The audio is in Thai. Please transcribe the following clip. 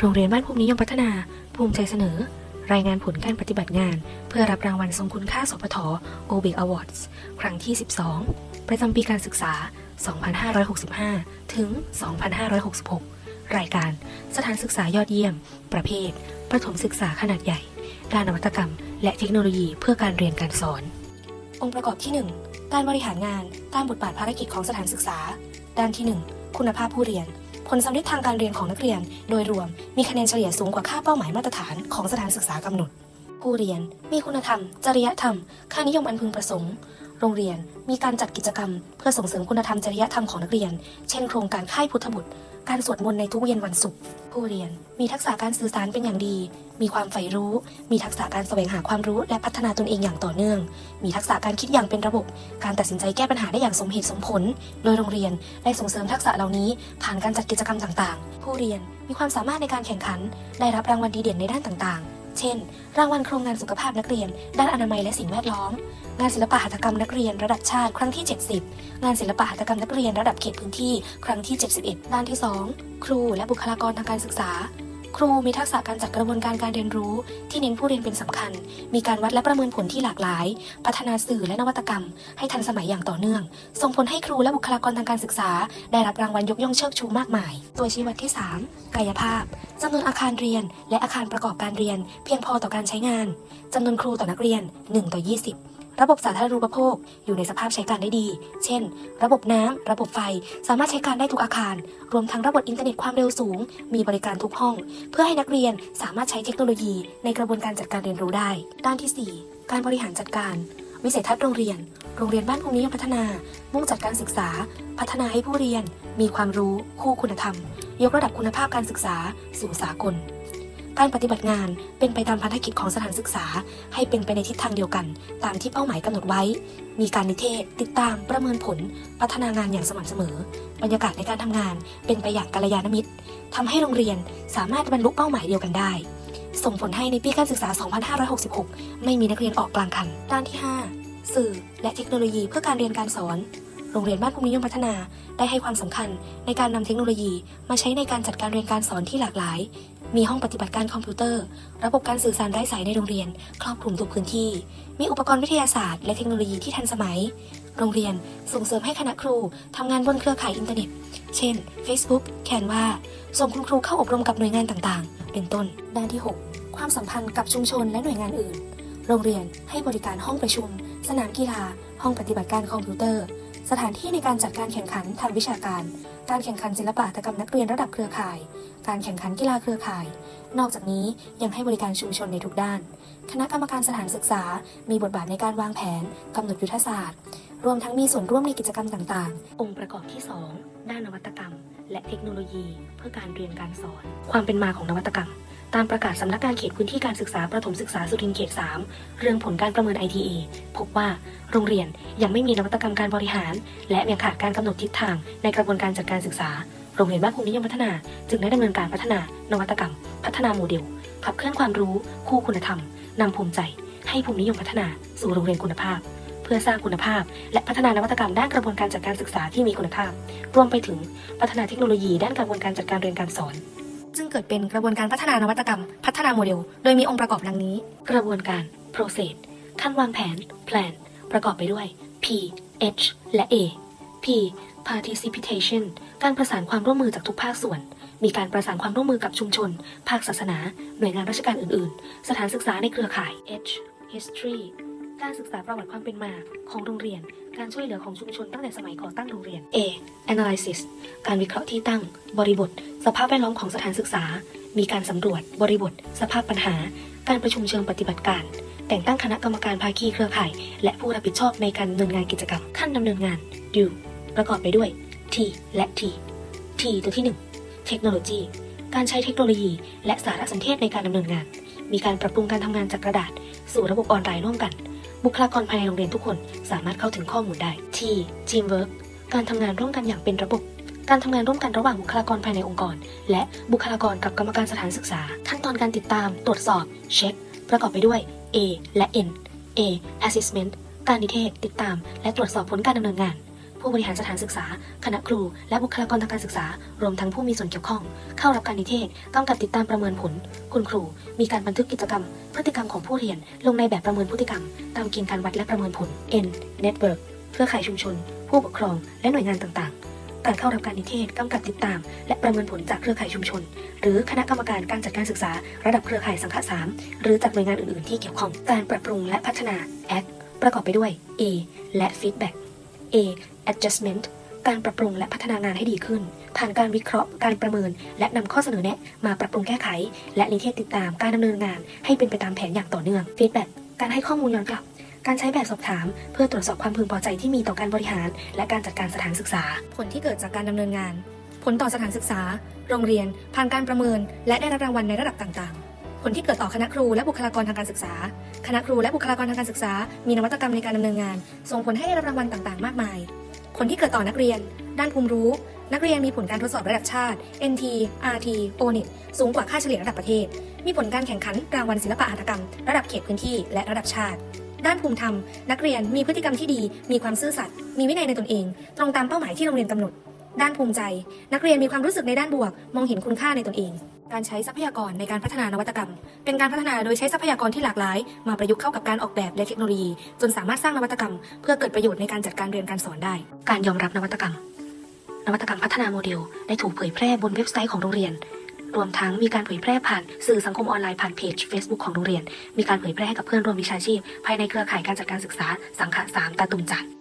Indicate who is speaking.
Speaker 1: โรงเรียนบ้านภูมินิยมพัฒนาภูมิใจเสนอ รายงานผลการปฏิบัติงาน เพื่อรับรางวัลทรงคุณค่าสปท o b i c Awards ครั้งที่ 12 ประจำปีการศึกษา 2565 ถึง 2566 รายการสถานศึกษายอดเยี่ยม ประเภท ประถมศึกษาขนาดใหญ่ ด้านนวัตกรรม และเทคโนโลยีเพื่อการเรียนการสอน องค์ประกอบที่ 1 การบริหารงานตามบทบาทภารกิจของสถานศึกษา ด้านที่ 1 คุณภาพผู้เรียน ผลสำเร็จทางการเรียนของนักเรียน โดยรวมมีคะแนนเฉลี่ยสูงกว่าค่าเป้าหมายมาตรฐานของสถานศึกษากำหนด ผู้เรียนมีคุณธรรม จริยธรรม ค่านิยมอันพึงประสงค์ โรงเรียนมีการจัดกิจกรรม เพื่อส่งเสริมคุณธรรมจริยธรรมของนักเรียน เช่นโครงการค่ายพุทธบุตร การสวดมนต์ในทุกเย็นวันศุกร์ ผู้เรียนมีทักษะการสื่อสารเป็นอย่างดี มีความใฝ่รู้ มีทักษะการแสวงหาความรู้และพัฒนาตนเองอย่างต่อเนื่อง มีทักษะการคิดอย่างเป็นระบบ การตัดสินใจแก้ปัญหาได้อย่างสมเหตุสมผล โดยโรงเรียนได้ส่งเสริมทักษะเหล่านี้ผ่านการจัดกิจกรรมต่างๆ ผู้เรียนมีความสามารถในการแข่งขัน ได้รับรางวัลดีเด่นในด้านต่างๆ เช่น รางวัลโครงงานสุขภาพนักเรียน ด้านอนามัยและสิ่งแวดล้อม งานศิลปะหัตถกรรมนักเรียนระดับชาติครั้งที่ 70 งานศิลปะหัตถกรรมนักเรียนระดับเขตพื้นที่ ครั้งที่ 71 ด้านที่ 2 ครูและบุคลากรทางการศึกษา ครูมีทักษะการจัดกระบวนการการเรียนรู้ ที่เน้นผู้เรียนเป็นสำคัญ มีการวัดและประเมินผลที่หลากหลาย พัฒนาสื่อและนวัตกรรม ให้ทันสมัยอย่างต่อเนื่อง ส่งผลให้ครูและบุคลากรทางการศึกษา ได้รับรางวัลยกย่องเชิดชูมากมาย ตัวชี้วัดที่ 3 กายภาพจำนวนอาคารเรียน และอาคารประกอบการเรียน เพียงพอต่อการใช้งานจำนวนครูต่อนักเรียน 1 ต่อ 20 ระบบสาธารณูปโภคอยู่ในสภาพใช้การได้ดี เช่น ระบบน้ำระบบไฟ สามารถใช้การได้ทุกอาคาร รวมทั้งระบบอินเทอร์เน็ตความเร็วสูง มีบริการทุกห้อง เพื่อให้นักเรียนสามารถใช้เทคโนโลยีในกระบวนการจัดการเรียนรู้ได้ ด้านที่ 4 การบริหารจัดการ วิสัยทัศน์โรงเรียน โรงเรียนบ้านภูมินิยมพัฒนา มุ่งจัดการศึกษา พัฒนาให้ผู้เรียน มีความรู้ คู่คุณธรรม ยกระดับคุณภาพการศึกษาสู่สากล การปฏิบัติงานเป็นไปตามภารกิจของสถานศึกษา ให้เป็นไปในทิศทางเดียวกัน ตามที่เป้าหมายกำหนดไว้ มีการนิเทศ ติดตามประเมินผล พัฒนางานอย่างสม่ำเสมอ บรรยากาศในการทำงานเป็นไปอย่างกัลยาณมิตรทำให้โรงเรียนสามารถบรรลุเป้าหมายเดียวกันได้ ส่งผลให้ในปีการศึกษา 2566 ไม่มีนักเรียนออกกลางคัน ด้านที่ 5 สื่อ และเทคโนโลยีเพื่อการเรียนการสอนโรงเรียนบ้านภูมินิยมพัฒนาได้ให้ความสำคัญในการนำเทคโนโลยีมาใช้ในการจัดการเรียนการสอนที่หลากหลาย มีห้องปฏิบัติการคอมพิวเตอร์ ระบบการสื่อสารไร้สายในโรงเรียน ครอบคลุมทุกพื้นที่ มีอุปกรณ์วิทยาศาสตร์ และเทคโนโลยีที่ทันสมัย โรงเรียนส่งเสริมให้คณะครูทำงานบนเครือข่ายอินเทอร์เน็ต เช่น Facebook Canva ส่งคุณครูเข้าอบรมกับหน่วยงานต่างๆ เป็นต้น ด้านที่ 6 ความสัมพันธ์กับชุมชนและหน่วยงานอื่น โรงเรียนให้บริการห้องประชุม สนามกีฬา ห้องปฏิบัติการคอมพิวเตอร์ สถานที่ในการจัดการแข่งขันทางวิชาการ การแข่งขันศิลปะตกรรมนักเรียนระดับเครือข่าย การแข่งขันกีฬาเครือข่าย นอกจากนี้ยังให้บริการชุมชนในทุกด้าน คณะกรรมการสถานศึกษา มีบทบาทในการวางแผนกำหนดยุทธศาสตร์ รวมทั้งมีส่วนร่วมในกิจกรรมต่างๆ องค์ประกอบที่ 2 ด้านนวัตกรรม และเทคโนโลยี เพื่อการเรียนการสอน ความเป็นมาของนวัตกรรม ตามประกาศสำนักงานเขตพื้นที่การศึกษาประถมศึกษาสุรินทร์เขต 3 เรื่องผลการประเมิน ITA พบว่าโรงเรียนยังไม่มีนวัตกรรมการบริหาร และยังขาดการกำหนดทิศทางในกระบวนการจัดการศึกษา โรงเรียนบ้านภูมินิยมพัฒนา จึงได้ดำเนินการพัฒนานวัตกรรม พัฒนาโมเดลขับเคลื่อนความรู้ คู่คุณธรรมนำภูมิใจ ให้ภูมินิยมพัฒนาสู่โรงเรียนคุณภาพ พื่อสร้างคุณภาพ และพัฒนานวัตกรรมด้านกระบวนการจัดการศึกษาที่มีคุณภาพ รวมไปถึงพัฒนาเทคโนโลยีด้านกระบวนการจัดการเรียนการสอนจึงเกิดเป็นกระบวนการพัฒนานวัตกรรม พัฒนาโมเดล โดยมีองค์ประกอบดังนี้ กระบวนการ process ขั้นวางแผน plan ประกอบไปด้วย P H และ A P participation การประสานความร่วมมือจากทุกภาคส่วน มีการประสานความร่วมมือกับชุมชน ภาคศาสนา หน่วยงานราชการอื่น ๆ สถานศึกษาในเครือข่าย H history การศึกษาประวัติความเป็นมาของโรงเรียน การช่วยเหลือของชุมชนตั้งแต่สมัยก่อตั้งโรงเรียน A analysis การวิเคราะห์ที่ตั้ง บริบท สภาพแวดล้อมของสถานศึกษา มีการสำรวจ บริบท สภาพปัญหา การประชุมเชิงปฏิบัติการ แต่งตั้งคณะกรรมการภาคีเครือข่าย และผู้รับผิดชอบในการดำเนินงานกิจกรรม ขั้นดำเนินงาน do ประกอบไปด้วย T และ T T ตัวที่ 1 เทคโนโลยี การใช้เทคโนโลยี และสารสนเทศในการดำเนินงาน มีการปรับปรุงการทำงานจากกระดาษ สู่ระบบออนไลน์ร่วมกัน บุคลากรภายในโรงเรียนทุกคนสามารถเข้าถึงข้อมูลได้ T Teamwork การทำงานร่วมกันอย่างเป็นระบบ การทำงานร่วมกันระหว่างบุคลากรภายในองค์กร และบุคลากรกับกรรมการสถานศึกษา ขั้นตอนการติดตาม ตรวจสอบ เช็ค ประกอบไปด้วย A และ N A Assessment การนิเทศ ติดตาม และตรวจสอบผลการดำเนินงาน ผู้บริหารสถานศึกษา คณะครู และบุคลากรทางการศึกษา รวมทั้งผู้มีส่วนเกี่ยวข้อง เข้ารับการนิเทศกำกับติดตามประเมินผล คุณครู มีการบันทึกกิจกรรม พฤติกรรมของผู้เรียน ลงในแบบประเมินพฤติกรรม ตามเกณฑ์การวัดและประเมินผล N Network เครือข่ายชุมชน ผู้ปกครอง และหน่วยงานต่างๆ การเข้ารับการนิเทศกำกับติดตาม และประเมินผลจากเครือข่ายชุมชน หรือคณะกรรมการการจัดการศึกษา ระดับเครือข่ายสังฆสามหรือจากหน่วยงานอื่นๆที่เกี่ยวข้อง การปรับปรุงและพัฒนา Act ประกอบไปด้วย A และ Feedback A adjustment การปรับปรุงและพัฒนางานให้ดีขึ้น ผ่านการวิเคราะห์การประเมิน และนำข้อเสนอแนะ มาปรับปรุงแก้ไข และนิเทศติดตามการดำเนินงาน ให้เป็นไปตามแผนอย่างต่อเนื่อง Feedback การให้ข้อมูลย้อนกลับ การใช้แบบสอบถาม เพื่อตรวจสอบความพึงพอใจที่มีต่อการบริหาร และการจัดการสถานศึกษา ผลที่เกิดจากการดำเนินงาน ผลต่อสถานศึกษา โรงเรียน ผ่านการประเมิน และได้รับรางวัลในระดับต่าง ๆผลที่เกิดต่อคณะครูและบุคลากรทางการศึกษา คณะครูและบุคลากรทางการศึกษา มีนวัตกรรมในการดำเนินงาน ส่งผลให้ได้รับรางวัลต่างๆ มากมาย ผลที่เกิดต่อนักเรียน ด้านภูมิรู้ นักเรียนมีผลการทดสอบระดับชาติ NT RT ONET สูงกว่าค่าเฉลี่ยระดับประเทศ มีผลการแข่งขันรางวัลศิลปะหัตถกรรม ระดับเขตพื้นที่และระดับชาติ ด้านภูมิธรรม นักเรียนมีพฤติกรรมที่ดี มีความซื่อสัตย์ มีวินัยในตนเอง ตรงตามเป้าหมายที่โรงเรียนกำหนด ด้านภูมิใจ นักเรียนมีความรู้สึกในด้านบวก มองเห็นคุณค่าในตนเอง การใช้ทรัพยากรในการพัฒนานวัตกรรม เป็นการพัฒนาโดยใช้ทรัพยากรที่หลากหลาย มาประยุกต์เข้ากับการออกแบบและเทคโนโลยี จนสามารถสร้างนวัตกรรม เพื่อเกิดประโยชน์ในการจัดการเรียนการสอนได้ การยอมรับนวัตกรรม นวัตกรรมพัฒนาโมเดลได้ถูกเผยแพร่บนเว็บไซต์ของโรงเรียน รวมทั้งมีการเผยแพร่ผ่านสื่อสังคมออนไลน์ผ่านเพจ Facebook ของโรงเรียน มีการเผยแพร่ให้กับเพื่อนร่วมวิชาชีพ ภายในเครือข่ายการจัดการศึกษาสังขะสามตาตุมจันทร์